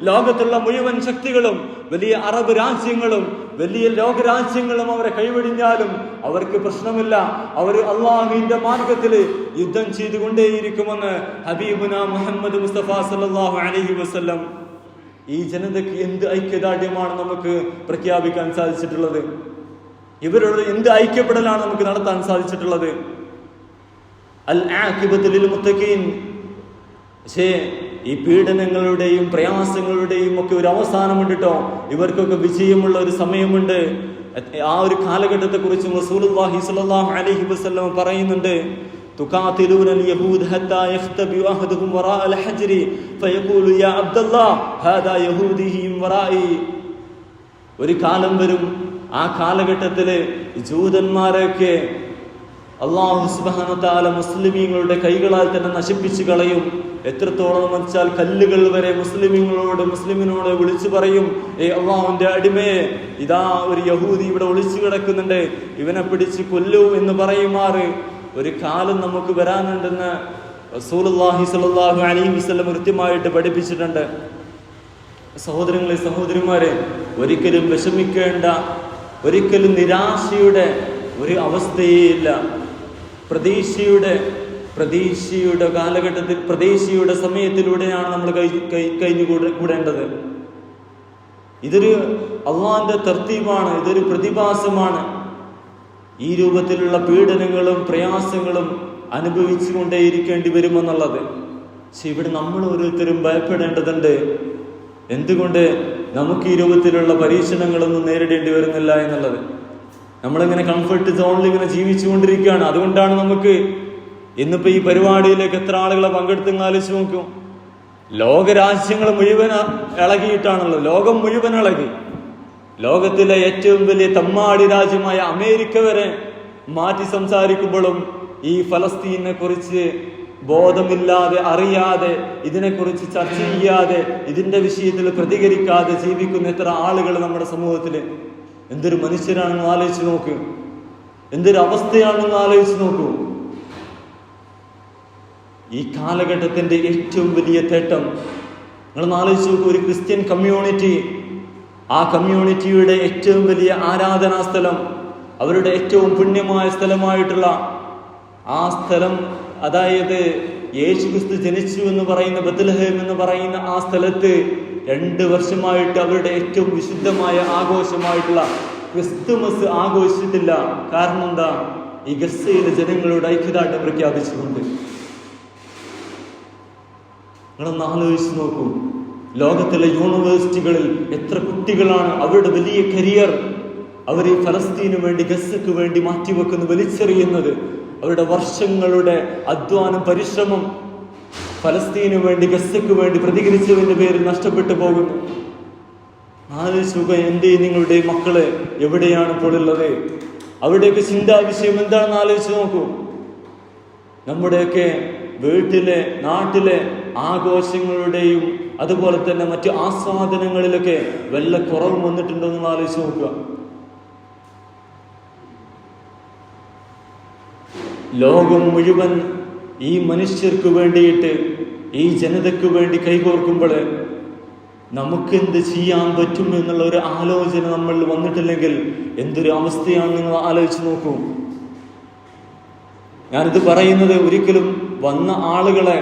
ലോകത്തുള്ള മുഴുവൻ ശക്തികളും വലിയ അറബ് രാജ്യങ്ങളും വലിയ ലോകരാജ്യങ്ങളും അവരെ കൈവെടിഞ്ഞാലും അവർക്ക് പ്രശ്നമില്ല. അവർ അള്ളാഹുവിന്റെ മാർഗത്തിൽ യുദ്ധം ചെയ്തുകൊണ്ടേയിരിക്കുമെന്ന് ഹബീബുന മുഹമ്മദ് മുസ്തഫ സാഹു അലഹി വസ്ലം ഈ ജനതയ്ക്ക് എന്ത് ഐക്യദാർഢ്യമാണ് നമുക്ക് പ്രഖ്യാപിക്കാൻ സാധിച്ചിട്ടുള്ളത്? ഇവരോട് എന്ത് ഐക്യപ്പെടലാണ് നമുക്ക് നടത്താൻ സാധിച്ചിട്ടുള്ളത്? അൽ ആക്കിബത്തിൽ മുത്തക്കീൻ പക്ഷേ ഈ പീഡനങ്ങളുടെയും പ്രയാസങ്ങളുടെയും ഒക്കെ ഒരു അവസാനമുണ്ട് കേട്ടോ ഇവർക്കൊക്കെ വിജയമുള്ള ഒരു സമയമുണ്ട് ആ ഒരു കാലഘട്ടത്തെ കുറിച്ച് റസൂലുള്ളാഹി സ്വല്ലല്ലാഹു അലൈഹി വസല്ലം പറയുന്നുണ്ട് تقاتلون اليهود حتى يختبئ أحدهم وراء الحجر فيقول يا عبد الله هذا يهودي من ورائي ഒരു കാലം വരും ആ കാലഘട്ടത്തില് ജൂതന്മാരെയൊക്കെ അള്ളാഹു സുബാനത്താല മുസ്ലിമീങ്ങളുടെ കൈകളാൽ തന്നെ നശിപ്പിച്ചു കളയും. എത്രത്തോളം വെച്ചാൽ കല്ലുകൾ വരെ മുസ്ലിമീങ്ങളോട് മുസ്ലിമിനോട് വിളിച്ചു പറയും. ഏ അള്ളാഹുവിന്റെ അടിമയെ ഇതാ ഒരു യഹൂദി ഇവിടെ ഒളിച്ചു കിടക്കുന്നുണ്ട്. ഇവനെ പിടിച്ച് കൊല്ലൂ എന്ന് പറയുമാറ്. ഒരു കാലം നമുക്ക് വരാനുണ്ടെന്ന് റസൂലുള്ളാഹി സ്വല്ലല്ലാഹു അലൈഹി വസല്ലം കൃത്യമായിട്ട് പഠിപ്പിച്ചിട്ടുണ്ട്. സഹോദരങ്ങളെ സഹോദരിമാരെ ഒരിക്കലും വിഷമിക്കേണ്ട ഒരിക്കലും നിരാശയുടെ ഒരു അവസ്ഥയേ ഇല്ല. പ്രതീക്ഷയുടെ പ്രതീക്ഷയുടെ കാലഘട്ടത്തിൽ പ്രതീക്ഷയുടെ സമയത്തിലൂടെയാണ് നമ്മൾ കഴിഞ്ഞു കൂടേണ്ടത്. ഇതൊരു അള്ളാന്റെ തർത്തീപാണ് ഇതൊരു പ്രതിഭാസമാണ്. ഈ രൂപത്തിലുള്ള പീഡനങ്ങളും പ്രയാസങ്ങളും അനുഭവിച്ചു കൊണ്ടേയിരിക്കേണ്ടി വരുമെന്നുള്ളത്. പക്ഷെ ഇവിടെ നമ്മൾ ഓരോരുത്തരും ഭയപ്പെടേണ്ടതുണ്ട്. എന്തുകൊണ്ട് നമുക്ക് ഈ രൂപത്തിലുള്ള പരീക്ഷണങ്ങളൊന്നും നേരിടേണ്ടി വരുന്നില്ല എന്നുള്ളത്? നമ്മളിങ്ങനെ കംഫർട്ട് സോണിൽ ഇങ്ങനെ ജീവിച്ചുകൊണ്ടിരിക്കുകയാണ്. അതുകൊണ്ടാണ് നമുക്ക് ഇന്നിപ്പോ ഈ പരിപാടിയിലേക്ക് എത്ര ആളുകളെ പങ്കെടുത്തെന്ന് ആലോചിച്ച് നോക്കും. ലോകരാജ്യങ്ങൾ മുഴുവൻ ഇളകിയിട്ടാണല്ലോ. ലോകം മുഴുവൻ ഇളകി. ലോകത്തിലെ ഏറ്റവും വലിയ തമ്മാടി രാജ്യമായ അമേരിക്ക വരെ മാറ്റി സംസാരിക്കുമ്പോഴും ഈ ഫലസ്തീനെ കുറിച്ച് ബോധമില്ലാതെ അറിയാതെ ഇതിനെക്കുറിച്ച് ചർച്ച ചെയ്യാതെ ഇതിന്റെ വിഷയത്തിൽ പ്രതികരിക്കാതെ ജീവിക്കുന്ന എത്ര ആളുകൾ നമ്മുടെ സമൂഹത്തിൽ എന്തൊരു മനുഷ്യരാണെന്ന് ആലോചിച്ച് നോക്കൂ. എന്തൊരു അവസ്ഥയാണെന്ന് ആലോചിച്ച് നോക്കൂ. ഈ കാലഘട്ടത്തിന്റെ ഏറ്റവും വലിയ തേട്ടം നിങ്ങൾ ആലോചിച്ച് നോക്കൂ ഒരു ക്രിസ്ത്യൻ കമ്മ്യൂണിറ്റി ആ കമ്മ്യൂണിറ്റിയുടെ ഏറ്റവും വലിയ ആരാധനാ സ്ഥലം അവരുടെ ഏറ്റവും പുണ്യമായ സ്ഥലമായിട്ടുള്ള ആ സ്ഥലം അതായത് യേശു ക്രിസ്തു ജനിച്ചു എന്ന് പറയുന്ന ബദലഹേം എന്ന് പറയുന്ന ആ സ്ഥലത്ത് രണ്ട് വർഷമായിട്ട് അവരുടെ ഏറ്റവും വിശുദ്ധമായ ആഘോഷമായിട്ടുള്ള ക്രിസ്തുമസ് ആഘോഷിച്ചിട്ടില്ല. കാരണം എന്താ? ഈ ഗസയിലെ ജനങ്ങളുടെ ഐക്യദാർഢ്യം പ്രഖ്യാപിച്ചുകൊണ്ട്. നിങ്ങളൊന്ന് ആലോചിച്ച് നോക്കൂ. ലോകത്തിലെ യൂണിവേഴ്സിറ്റികളിൽ എത്ര കുട്ടികളാണ് അവരുടെ വലിയ കരിയർ അവർ ഈ ഫലസ്തീനു വേണ്ടി ഗസ്സക്ക് വേണ്ടി മാറ്റിവെക്കുന്നു വലിച്ചെറിയുന്നത്. അവരുടെ വർഷങ്ങളുടെ അധ്വാനം പരിശ്രമം ഫലസ്തീനു വേണ്ടി ഗസ്സക്ക് വേണ്ടി പ്രതികരിച്ചവന്റെ പേരിൽ നഷ്ടപ്പെട്ടു പോകുന്നു. ആലോചിക്കുക എന്റെ നിങ്ങളുടെ മക്കൾ എവിടെയാണ് ഇപ്പോൾ ഉള്ളത്? അവിടെയൊക്കെ ചിന്താ വിഷയം എന്താണെന്ന് ആലോചിച്ച് നോക്കൂ. നമ്മുടെയൊക്കെ വീട്ടിലെ നാട്ടിലെ ആഘോഷങ്ങളുടെയും അതുപോലെ തന്നെ മറ്റു ആസ്വാദനങ്ങളിലൊക്കെ വല്ല കുറവ് വന്നിട്ടുണ്ടോ എന്ന് ആലോചിച്ച് നോക്കുക. ലോകം മുഴുവൻ ഈ മനുഷ്യർക്ക് വേണ്ടിയിട്ട് ഈ ജനതയ്ക്ക് വേണ്ടി കൈകോർക്കുമ്പോൾ നമുക്കെന്ത് ചെയ്യാൻ പറ്റും എന്നുള്ള ഒരു ആലോചന നമ്മൾ വന്നിട്ടില്ലെങ്കിൽ എന്തൊരു അവസ്ഥയാണ് നിങ്ങൾ ആലോചിച്ച് നോക്കൂ. ഞാനിത് പറയുന്നത് ഒരിക്കലും വന്ന ആളുകളെ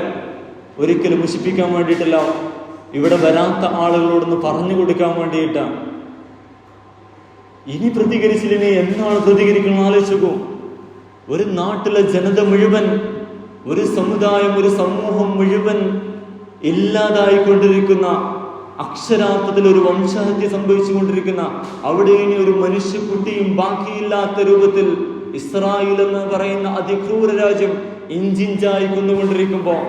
ഒരിക്കലും മുഷിപ്പിക്കാൻ വേണ്ടിയിട്ടല്ല ഇവിടെ വരാത്ത ആളുകളോടൊന്ന് പറഞ്ഞു കൊടുക്കാൻ വേണ്ടിയിട്ടാണ് ഇനി പ്രതികരിച്ചില്ലെങ്കിൽ എന്നാണ് പ്രതികരിക്കണം ആലോചിച്ചു ഒരു നാട്ടിലെ ജനത മുഴുവൻ ഒരു സമുദായം ഒരു സമൂഹം മുഴുവൻ ഇല്ലാതായിക്കൊണ്ടിരിക്കുന്ന അക്ഷരാർത്ഥത്തിൽ ഒരു വംശഹത്യ സംഭവിച്ചുകൊണ്ടിരിക്കുന്ന അവിടെ ഇനി ഒരു മനുഷ്യക്കുട്ടിയും ബാക്കിയില്ലാത്ത രൂപത്തിൽ ഇസ്രായേൽ എന്ന് പറയുന്ന അതിക്രൂര രാജ്യം ഇഞ്ചിഞ്ചായി കൊന്നുകൊണ്ടിരിക്കുമ്പോൾ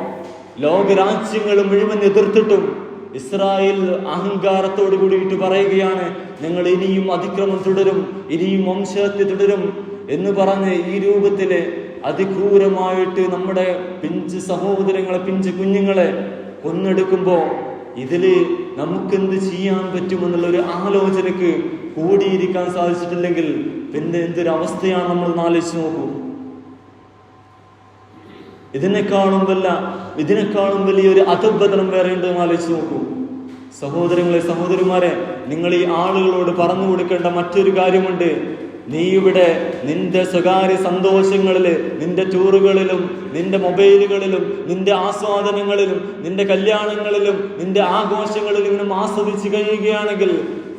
ലോകരാജ്യങ്ങൾ മുഴുവൻ എതിർത്തിട്ടും ഇസ്രായേൽ അഹങ്കാരത്തോട് കൂടിയിട്ട് പറയുകയാണ് ഞങ്ങൾ ഇനിയും അതിക്രമം തുടരും ഇനിയും വംശഹത്യ തുടരും എന്ന് പറഞ്ഞ് ഈ രൂപത്തിൽ അതിക്രൂരമായിട്ട് നമ്മുടെ പിഞ്ച് സഹോദരങ്ങളെ പിഞ്ച് കുഞ്ഞുങ്ങളെ കൊന്നെടുക്കുമ്പോൾ ഇതിൽ നമുക്കെന്ത് ചെയ്യാൻ പറ്റുമെന്നുള്ള ഒരു ആലോചനക്ക് കൂടിയിരിക്കാൻ സാധിച്ചിട്ടില്ലെങ്കിൽ പിന്നെ എന്തൊരു അവസ്ഥയാണ് നമ്മൾ ആലോചിച്ച് നോക്കൂ. ഇതിനെക്കാളും വല്ല ഇതിനേക്കാളും വലിയൊരു അധബദനം വേറെ ഉണ്ടെന്ന് ആലോചിച്ച് നോക്കൂ. സഹോദരങ്ങളെ സഹോദരിമാരെ നിങ്ങൾ ഈ ആളുകളോട് പറഞ്ഞു കൊടുക്കേണ്ട മറ്റൊരു കാര്യമുണ്ട്. നീ ഇവിടെ നിന്റെ സ്വകാര്യ സന്തോഷങ്ങളിൽ നിന്റെ ടൂറുകളിലും നിന്റെ മൊബൈലുകളിലും നിന്റെ ആസ്വാദനങ്ങളിലും നിന്റെ കല്യാണങ്ങളിലും നിന്റെ ആഘോഷങ്ങളിലും ഇവനും ആസ്വദിച്ച് കഴിയുകയാണെങ്കിൽ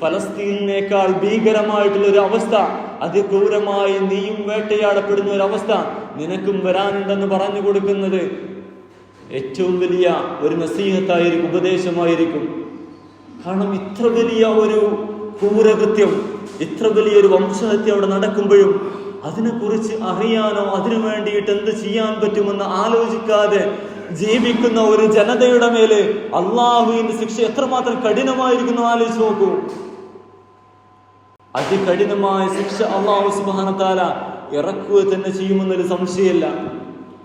ഫലസ്തീനേക്കാൾ ഭീകരമായിട്ടുള്ള ഒരു അവസ്ഥ അതിക്രൂരമായി നീയും വേട്ടയാടപ്പെടുന്ന ഒരു അവസ്ഥ നിനക്കും വരാനുണ്ടെന്ന് പറഞ്ഞു കൊടുക്കുന്നത് ഏറ്റവും വലിയ ഒരു നസീഹത്തായിരിക്കും ഉപദേശമായിരിക്കും. കാരണം ഇത്ര വലിയ ഒരു ക്രൂരകൃത്യം ഇത്ര വലിയൊരു വംശഹത്യ അവിടെ നടക്കുമ്പോഴും അതിനെക്കുറിച്ച് അറിയാനോ അതിനു വേണ്ടിയിട്ട് എന്ത് ചെയ്യാൻ പറ്റുമെന്ന് ആലോചിക്കാതെ ജീവിക്കുന്ന ഒരു ജനതയുടെ മേൽ അള്ളാഹുവിന്റെ ശിക്ഷ എത്രമാത്രം കഠിനമായിരിക്കുന്നു ആലോചിച്ച് നോക്കൂ. അതികഠിനമായ ശിക്ഷ അള്ളാഹു സുബാനത്താല ഇറക്കുക തന്നെ ചെയ്യുമെന്നൊരു സംശയമില്ല.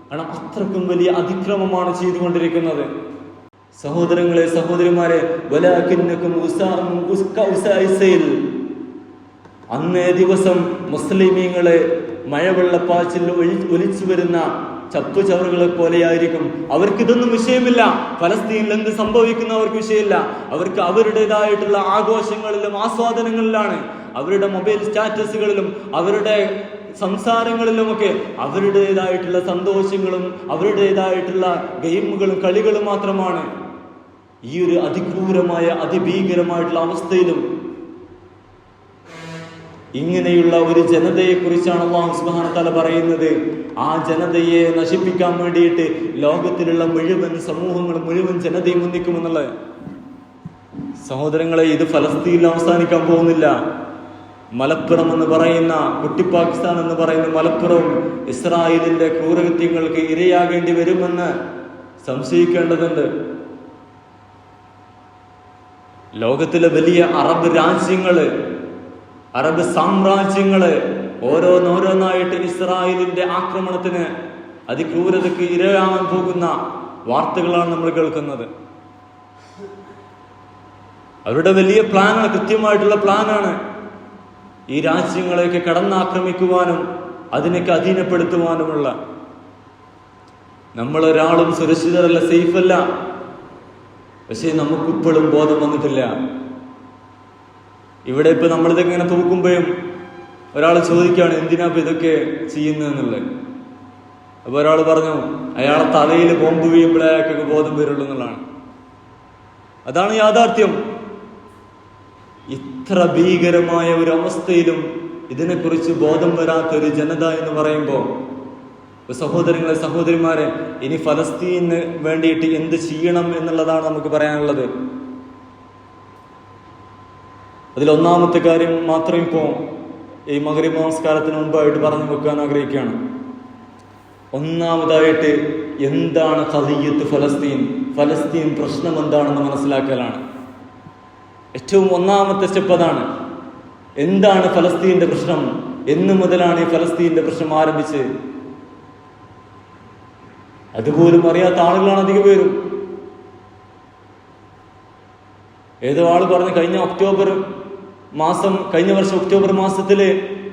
കാരണം അത്രക്കും വലിയ അതിക്രമമാണ് ചെയ്തുകൊണ്ടിരിക്കുന്നത്. സഹോദരങ്ങളെ സഹോദരിമാരെ ഉസായിസയിൽ അന്നേ ദിവസം മുസ്ലിമീങ്ങളെ മഴവെള്ളപ്പാച്ചിൽ ഒഴി ഒലിച്ചു വരുന്ന ചപ്പു ചവറുകളെ പോലെയായിരിക്കും. അവർക്ക് ഇതൊന്നും വിഷയമില്ല. ഫലസ്തീനിൽ എന്ത് സംഭവിക്കുന്ന അവർക്ക് വിഷയമില്ല. അവർക്ക് അവരുടേതായിട്ടുള്ള ആഘോഷങ്ങളിലും ആസ്വാദനങ്ങളിലാണ്. അവരുടെ മൊബൈൽ സ്റ്റാറ്റസുകളിലും അവരുടെ സംസാരങ്ങളിലുമൊക്കെ അവരുടേതായിട്ടുള്ള സന്തോഷങ്ങളും അവരുടേതായിട്ടുള്ള ഗെയിമുകളും കളികളും മാത്രമാണ്. ഈ ഒരു അതിക്രൂരമായ അതിഭീകരമായിട്ടുള്ള അവസ്ഥയിലും ഇങ്ങനെയുള്ള ഒരു ജനതയെ കുറിച്ചാണ് അള്ളാഹു സുബ്ഹാനഹു വ പറയുന്നത്. ആ ജനതയെ നശിപ്പിക്കാൻ വേണ്ടിയിട്ട് ലോകത്തിലുള്ള മുഴുവൻ സമൂഹങ്ങൾ മുഴുവൻ ജനതയും ഒന്നിക്കുമെന്നുള്ളത് സഹോദരങ്ങളെ ഇത് ഫലസ്തീനിൽ അവസാനിക്കാൻ പോകുന്നില്ല. മലപ്പുറം എന്ന് പറയുന്ന കുട്ടി പാകിസ്ഥാൻ എന്ന് പറയുന്ന മലപ്പുറം ഇസ്രായേലിന്റെ ക്രൂരകൃത്യങ്ങൾക്ക് ഇരയാകേണ്ടി വരുമെന്ന് സംശയിക്കേണ്ടതുണ്ട്. ലോകത്തിലെ വലിയ അറബ് രാജ്യങ്ങൾ അറബ് സാമ്രാജ്യങ്ങൾ ഓരോന്നോരോന്നായിട്ട് ഇസ്രായേലിന്റെ ആക്രമണത്തിന് അതിക്രൂരതയ്ക്ക് ഇരയാവാൻ പോകുന്ന വാർത്തകളാണ് നമ്മൾ കേൾക്കുന്നത്. അവരുടെ വലിയ പ്ലാനാണ് കൃത്യമായിട്ടുള്ള പ്ലാനാണ് ഈ രാജ്യങ്ങളെയൊക്കെ കടന്നാക്രമിക്കുവാനും അതിനൊക്കെ അധീനപ്പെടുത്തുവാനുമുള്ള. നമ്മളൊരാളും സുരക്ഷിതരല്ല സേഫല്ല. പക്ഷേ നമുക്കിപ്പോഴും ബോധം വന്നിട്ടില്ല. ഇവിടെ ഇപ്പൊ നമ്മളിതൊക്കെ ഇങ്ങനെ തൂക്കുമ്പോഴും ഒരാൾ ചോദിക്കുകയാണ് എന്തിനാ ഇപ്പൊ ഇതൊക്കെ ചെയ്യുന്നതെന്നുള്ളത് അപ്പൊ ഒരാൾ പറഞ്ഞു അയാളെ തലയിൽ ബോംബ് വീഴുമ്പോഴേ അയാൾക്കൊക്കെ ബോധം വരുള്ളൂ എന്നുള്ളതാണ്. അതാണ് യാഥാർത്ഥ്യം. ഇത്ര ഭീകരമായ ഒരു അവസ്ഥയിലും ഇതിനെക്കുറിച്ച് ബോധം വരാത്ത ഒരു ജനത എന്ന് പറയുമ്പോൾ സഹോദരങ്ങളെ സഹോദരിമാരെ ഇനി ഫലസ്തീന് വേണ്ടിയിട്ട് എന്ത് ചെയ്യണം എന്നുള്ളതാണ് നമുക്ക് പറയാനുള്ളത്. അതിൽ ഒന്നാമത്തെ കാര്യം മാത്രം ഇപ്പോൾ ഈ മകരീബ് നമസ്കാരത്തിന് മുമ്പായിട്ട് പറഞ്ഞു വെക്കാൻ ആഗ്രഹിക്കുകയാണ്. ഒന്നാമതായിട്ട് എന്താണ് ഖദിയത്ത് ഫലസ്തീൻ? ഫലസ്തീൻ പ്രശ്നം എന്താണെന്ന് മനസ്സിലാക്കലാണ്. ഏറ്റവും ഒന്നാമത്തെ സ്റ്റെപ്പ് അതാണ്. എന്താണ് ഫലസ്തീന്റെ പ്രശ്നം? എന്ന് മുതലാണ് ഈ ഫലസ്തീന്റെ പ്രശ്നം ആരംഭിച്ച് അതുപോലും അറിയാത്ത ആളുകളാണ് അധിക പേരും. ഏതോ ആൾ പറഞ്ഞു കഴിഞ്ഞ ഒക്ടോബർ മാസം കഴിഞ്ഞ വർഷം ഒക്ടോബർ മാസത്തിൽ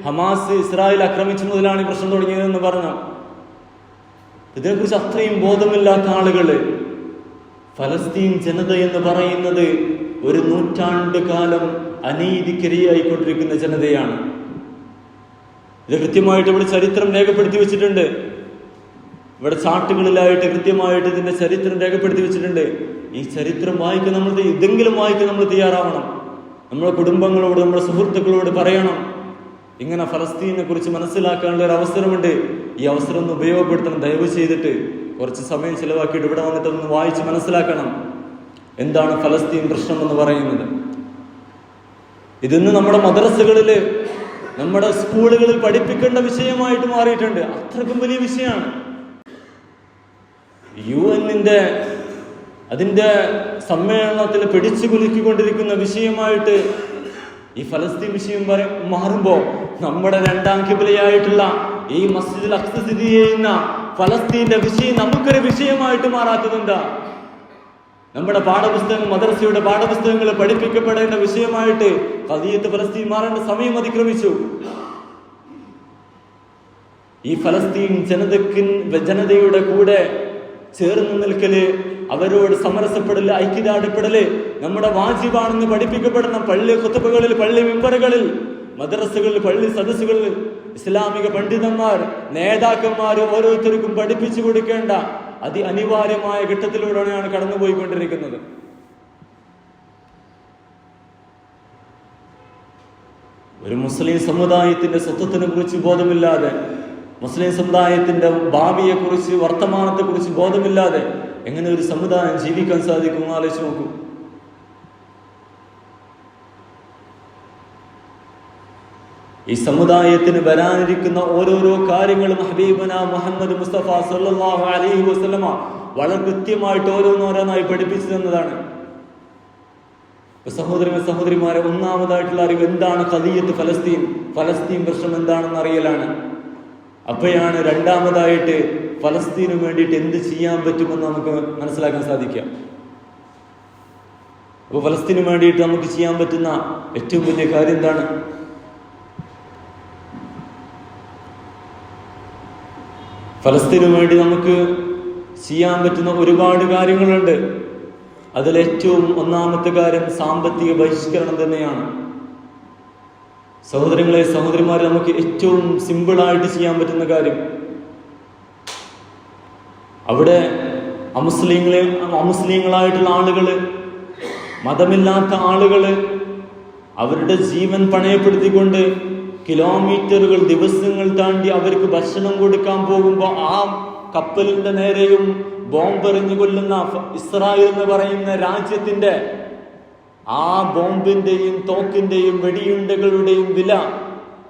ഹമാസ് ഇസ്രായേൽ ആക്രമിച്ചു മുതലാണ് ഈ പ്രശ്നം തുടങ്ങിയതെന്ന് പറഞ്ഞു. ഇതിനെക്കുറിച്ച് അത്രയും ബോധമില്ലാത്ത ആളുകൾ ഫലസ്തീൻ ജനത എന്ന് പറയുന്നത് ഒരു നൂറ്റാണ്ട് കാലം അനീതിക്കരിയായിക്കൊണ്ടിരിക്കുന്ന ജനതയാണ്. ഇത് കൃത്യമായിട്ട് ഇവിടെ ചരിത്രം രേഖപ്പെടുത്തി വെച്ചിട്ടുണ്ട്. ഇവിടെ ചാട്ടുകളിലായിട്ട് കൃത്യമായിട്ട് ഇതിന്റെ ചരിത്രം രേഖപ്പെടുത്തി വെച്ചിട്ടുണ്ട്. ഈ ചരിത്രം വായിക്കാൻ നമ്മൾ ഇതെങ്കിലും വായിക്കാൻ നമ്മൾ തയ്യാറാവണം. നമ്മുടെ കുടുംബങ്ങളോട് നമ്മുടെ സുഹൃത്തുക്കളോട് പറയണം. ഇങ്ങനെ ഫലസ്തീനെ കുറിച്ച് മനസ്സിലാക്കാനുള്ള ഒരു അവസരമുണ്ട്. ഈ അവസരം ഒന്ന് ഉപയോഗപ്പെടുത്തണം. ദയവ് ചെയ്തിട്ട് കുറച്ച് സമയം ചിലവാക്കിയിട്ട് ഇവിടെ വന്നിട്ട് ഒന്ന് വായിച്ച് മനസ്സിലാക്കണം. എന്താണ് ഫലസ്തീൻ പ്രശ്നം എന്ന് പറയുന്നത്? ഇതിന്ന് നമ്മുടെ മദ്രസകളിൽ നമ്മുടെ സ്കൂളുകളിൽ പഠിപ്പിക്കേണ്ട വിഷയമായിട്ട് മാറിയിട്ടുണ്ട്. അത്രക്കും വലിയ വിഷയമാണ്. യു എന്നിന്റെ അതിന്റെ സമ്മേളനത്തിൽ പിടിച്ചു കുലുക്കിക്കൊണ്ടിരിക്കുന്ന വിഷയമായിട്ട് ഈ ഫലസ്തീൻ വിഷയം വരെ മാറുമ്പോൾ നമ്മുടെ രണ്ടാം കിബിലയായിട്ടുള്ള ഈ മസ്ജിദിൽ അക്സ സ്ഥിതി ചെയ്യുന്ന ഫലസ്തീന്റെ വിഷയം നമുക്കൊരു വിഷയമായിട്ട് മാറാത്തതെന്താ? നമ്മുടെ പാഠപുസ്തകം മദർസയുടെ പാഠപുസ്തകങ്ങൾ പഠിപ്പിക്കപ്പെടേണ്ട വിഷയമായിട്ട് കദിയത്ത് ഫലസ്തീൻ മാറേണ്ട സമയം അതിക്രമിച്ചു. ഈ ഫലസ്തീൻ ജനതക്കിൻ ജനതയുടെ കൂടെ ചേർന്ന് നിൽക്കൽ അവരോട് സമരസപ്പെടൽ ഐക്യദാർഢ്യപ്പെടൽ നമ്മുടെ വാജിബാണെന്ന് പഠിപ്പിക്കപ്പെടുന്ന പള്ളി കുത്തുബകളിൽ പള്ളി മെമ്പറുകളിൽ മദ്രസകളിൽ പള്ളി സദസ്സുകളിൽ ഇസ്ലാമിക പണ്ഡിതന്മാർ നേതാക്കന്മാർ ഓരോരുത്തർക്കും പഠിപ്പിച്ചു കൊടുക്കേണ്ട അതി അനിവാര്യമായ ഘട്ടത്തിലൂടെയാണ് കടന്നുപോയിക്കൊണ്ടിരിക്കുന്നത്. ഒരു മുസ്ലിം സമുദായത്തിന്റെ സ്വത്വത്തിനെ കുറിച്ച് ബോധമില്ലാതെ മുസ്ലിം സമുദായത്തിന്റെ ഭാവിയെ കുറിച്ച് വർത്തമാനത്തെ കുറിച്ച് ബോധമില്ലാതെ എങ്ങനെ ഒരു സമുദായം ജീവിക്കാൻ സാധിക്കും ആലോചിച്ച് നോക്കൂ. ഈ സമുദായത്തിന് വരാനിരിക്കുന്ന ഓരോരോ കാര്യങ്ങളും ഹബീബന മുഹമ്മദ് മുസ്തഫ സല്ലല്ലാഹു അലൈഹി വസല്ലമ വളരെ കൃത്യമായിട്ട് ഓരോന്നോരോന്നായി പഠിപ്പിച്ചു തന്നതാണ് സഹോദരൻ സഹോദരിമാരെ ഒന്നാമതായിട്ടുള്ള അറിവ് എന്താണ് കലിയത്ത് ഫലസ്തീൻ? ഫലസ്തീൻ പ്രശ്നം എന്താണെന്ന് അറിയലാണ്. അപ്പോഴാണ് രണ്ടാമതായിട്ട് ഫലസ്തീനു വേണ്ടിയിട്ട് എന്ത് ചെയ്യാൻ പറ്റുമെന്ന് നമുക്ക് മനസ്സിലാക്കാൻ സാധിക്കുക. അപ്പൊ ഫലസ്തീനു വേണ്ടിയിട്ട് നമുക്ക് ചെയ്യാൻ പറ്റുന്ന ഏറ്റവും വലിയ കാര്യം എന്താണ്? ഫലസ്തീനു വേണ്ടി നമുക്ക് ചെയ്യാൻ പറ്റുന്ന ഒരുപാട് കാര്യങ്ങളുണ്ട്. അതിലേറ്റവും ഒന്നാമത്തെ കാര്യം സാമ്പത്തിക ബഹിഷ്കരണം തന്നെയാണ്. സഹോദരങ്ങളെ സഹോദരിമാരെ നമുക്ക് ഏറ്റവും സിമ്പിളായിട്ട് ചെയ്യാൻ പറ്റുന്ന കാര്യം അവിടെ അമുസ്ലിങ്ങളെ അമുസ്ലിങ്ങളായിട്ടുള്ള ആളുകൾ മതമില്ലാത്ത ആളുകൾ അവരുടെ ജീവൻ പണയപ്പെടുത്തിക്കൊണ്ട് കിലോമീറ്ററുകൾ ദിവസങ്ങൾ താണ്ടി അവർക്ക് ഭക്ഷണം കൊടുക്കാൻ പോകുമ്പോൾ ആ കപ്പലിന്റെ നേരെയും ബോംബെറിഞ്ഞു കൊല്ലുന്ന ഇസ്രായേൽ എന്ന് പറയുന്ന രാജ്യത്തിന്റെ ആ ബോംബിന്റെയും തോക്കിന്റെയും വെടിയുണ്ടകളുടെയും വില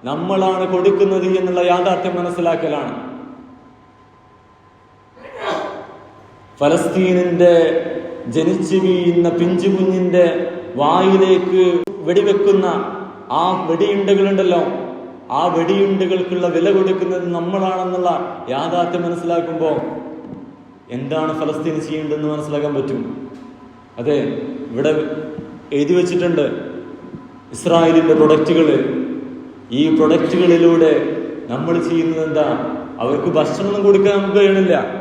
നമ്മളാണ് കൊടുക്കുന്നത് എന്നുള്ള യാഥാർത്ഥ്യം മനസ്സിലാക്കലാണ്. ഫലസ്തീനിന്റെ ജനിച്ചു വീഴുന്ന പിഞ്ചു കുഞ്ഞിന്റെ വായിലേക്ക് വെടിവെക്കുന്ന ആ വെടിയുണ്ടകളുണ്ടല്ലോ. ആ വെടിയുണ്ടകൾക്കുള്ള വില കൊടുക്കുന്നത് നമ്മളാണെന്നുള്ള യാഥാർത്ഥ്യം മനസ്സിലാക്കുമ്പോൾ എന്താണ് ഫലസ്തീൻ ചെയ്യേണ്ടതെന്ന് മനസ്സിലാക്കാൻ പറ്റും? അതെ ഇവിടെ എഴുതി വച്ചിട്ടുണ്ട് ഇസ്രായേലിന്റെ പ്രൊഡക്റ്റുകൾ. ഈ പ്രൊഡക്റ്റുകളിലൂടെ നമ്മൾ ചെയ്യുന്നത് എന്താ? അവർക്ക് ഭക്ഷണം കൊടുക്കാൻ നമുക്ക് കഴിയണില്ല.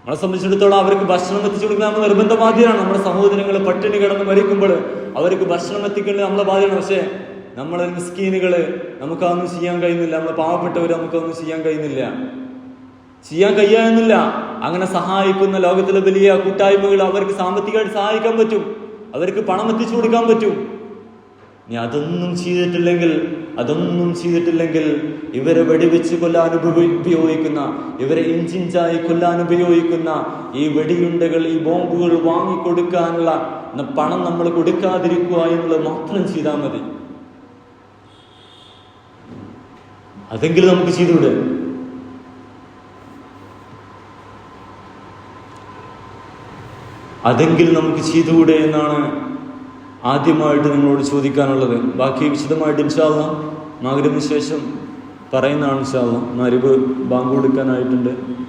നമ്മളെ സംബന്ധിച്ചിടത്തോളം അവർക്ക് ഭക്ഷണം എത്തിച്ചു കൊടുക്കുന്ന നമ്മൾ നിർബന്ധ ബാധ്യതയാണ് നമ്മുടെ സഹോദരങ്ങൾ പട്ടിണി കിടന്ന് മരിക്കുമ്പോൾ അവർക്ക് ഭക്ഷണം എത്തിക്കേണ്ടത് നമ്മളെ ബാധ്യതയാണ് പക്ഷേ നമ്മളെ മിസ്കീനുകൾ നമുക്കതൊന്നും ചെയ്യാൻ കഴിയുന്നില്ല. നമ്മളെ പാവപ്പെട്ടവർ നമുക്കൊന്നും ചെയ്യാൻ കഴിയുന്നില്ല. ചെയ്യാൻ കഴിയാന്നില്ല അങ്ങനെ സഹായിക്കുന്ന ലോകത്തിലെ വലിയ കൂട്ടായ്മകൾ അവർക്ക് സാമ്പത്തികമായിട്ട് സഹായിക്കാൻ പറ്റും. അവർക്ക് പണം എത്തിച്ചു കൊടുക്കാൻ പറ്റും. ഇനി അതൊന്നും ചെയ്തിട്ടില്ലെങ്കിൽ അതൊന്നും ചെയ്തിട്ടില്ലെങ്കിൽ ഇവരെ വെടിവെച്ച് കൊല്ലാൻ ഉപയോഗിക്കുന്ന ഇവരെ ഇഞ്ചിഞ്ചായി കൊല്ലാൻ ഉപയോഗിക്കുന്ന ഈ വെടിയുണ്ടകൾ ഈ ബോംബുകൾ വാങ്ങിക്കൊടുക്കാനുള്ള ന- പണം നമ്മൾ കൊടുക്കാതിരിക്കുക എന്നുള്ളത് മാത്രം ചെയ്താൽ മതി. അതെങ്കിലും നമുക്ക് ചെയ്തുവിടെ അതെങ്കിലും നമുക്ക് ചെയ്തുകൂടെ എന്നാണ് ആദ്യമായിട്ട് നിങ്ങളോട് ചോദിക്കാനുള്ളത് ബാക്കി വിശദമായിട്ട് ഇൻഷാല്ല മകരവിന് ശേഷം പറയുന്നതാണ് ഇൻഷാല്ല മരുവ് ബാങ്ക് കൊടുക്കാനായിട്ടുണ്ട്.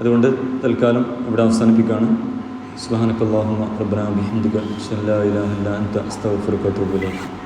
അതുകൊണ്ട് തൽക്കാലം ഇവിടെ അവസാനിപ്പിക്കുകയാണ്. സുബാനക്കല്ലാഹുമ്മ റബ്ബനാ ബിഹംദിക ഷല്ലാ ഇലാഹ ഇല്ലാ അൻത